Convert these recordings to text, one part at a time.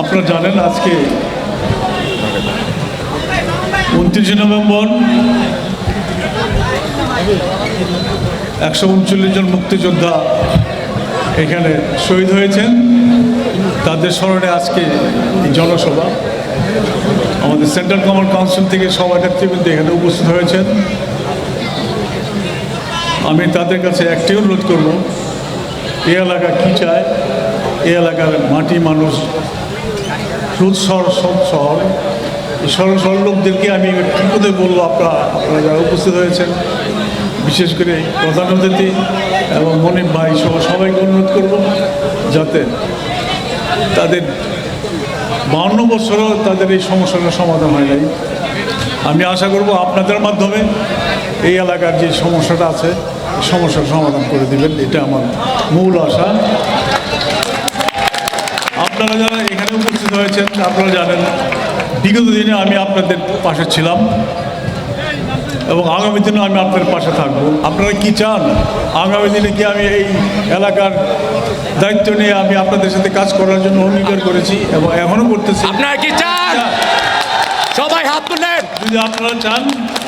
আপনারা জানেন আজকে উনত্রিশে নভেম্বর একশো উনচল্লিশ জন মুক্তিযোদ্ধা এখানে শহীদ হয়েছেন। তাদের স্মরণে আজকে জনসভা। আমাদের সেন্ট্রাল কমান্ড কাউন্সিল থেকে সবাই নেতৃবৃন্দ এখানে উপস্থিত হয়েছেন। আমি তাদের কাছে একটি অনুরোধ করব, এ এলাকা কী চায়? এ এলাকার মাটি মানুষ সুৎসর সৎ শহর এই সরল সরল লোকদেরকে আমি কী করে বলব, আপনারা আপনারা যারা উপস্থিত হয়েছেন, বিশেষ করে প্রধান অতিথি এবং মনিম ভাই সহ সবাইকে অনুরোধ করব যাতে তাদের বাহান্ন বছরও তাদের এই সমস্যাটা সমাধান হয় নাই। আমি আশা করব আপনাদের মাধ্যমে এই এলাকার যে সমস্যাটা আছে সমস্যার সমাধান করে দিবেন। এটা আমার মূল আশা। আপনারা যারা এখানে হয়েছেন আপনারা জানেন বিগত দিনে আমি আপনাদের পাশে ছিলাম এবং আগামী দিনে আমি আপনাদের পাশে থাকব। আপনারা কি চান? আগামী দিনে কি আমি এই এলাকার দায়িত্ব নিয়ে আমি আপনাদের সাথে কাজ করার জন্য অঙ্গীকার করেছি এবং এখনও করতেছি? আপনারা কি চান? সবাই হাত তুলেন যদি আপনারা চান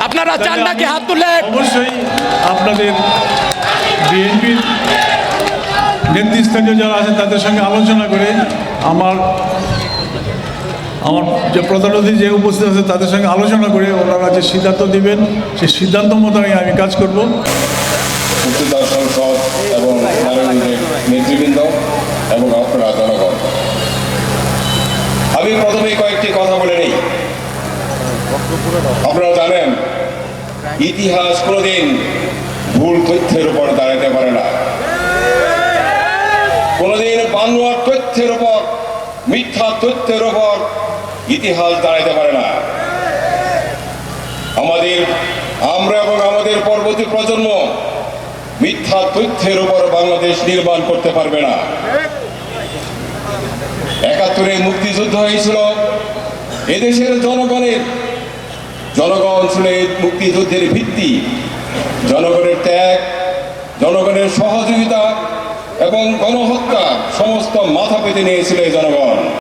আপনারা চান নাকি হাত তুলেন অবশ্যই আপনাদের বিএনপির নেতৃস্থানীয় যারা আছেন তাদের সঙ্গে আলোচনা করে আমার আমার যে প্রধান যে উপস্থিত আছে, তাদের সঙ্গে আলোচনা করে ওনারা যে সিদ্ধান্ত দিবেন সেই সিদ্ধান্ত মোতাবেক আমি কাজ করব। আমি প্রথমে কয়েকটি কথা বলে নেই। আপনারা জানেন, ইতিহাস কোনোদিন ভুল তথ্যের উপর দাঁড়াতে পারে না। কোনোদিন বানোয়ার তথ্যের উপর মিথ্যা তথ্যের ওপর ইতিহাস দাঁড়াইতে পারে না। আমাদের, আমরা এবং আমাদের পরবর্তী প্রজন্ম মিথ্যা তথ্যের উপর বাংলাদেশ নির্মাণ করতে পারবে না। একাত্তরে মুক্তিযুদ্ধ হয়েছিল। এদেশের জনগণের, জনগণ ছিল মুক্তিযুদ্ধের ভিত্তি, জনগণের ত্যাগ, জনগণের সহযোগিতা এবং গণহত্যা সমস্ত মাথা পেতে নিয়েছিল এই জনগণ।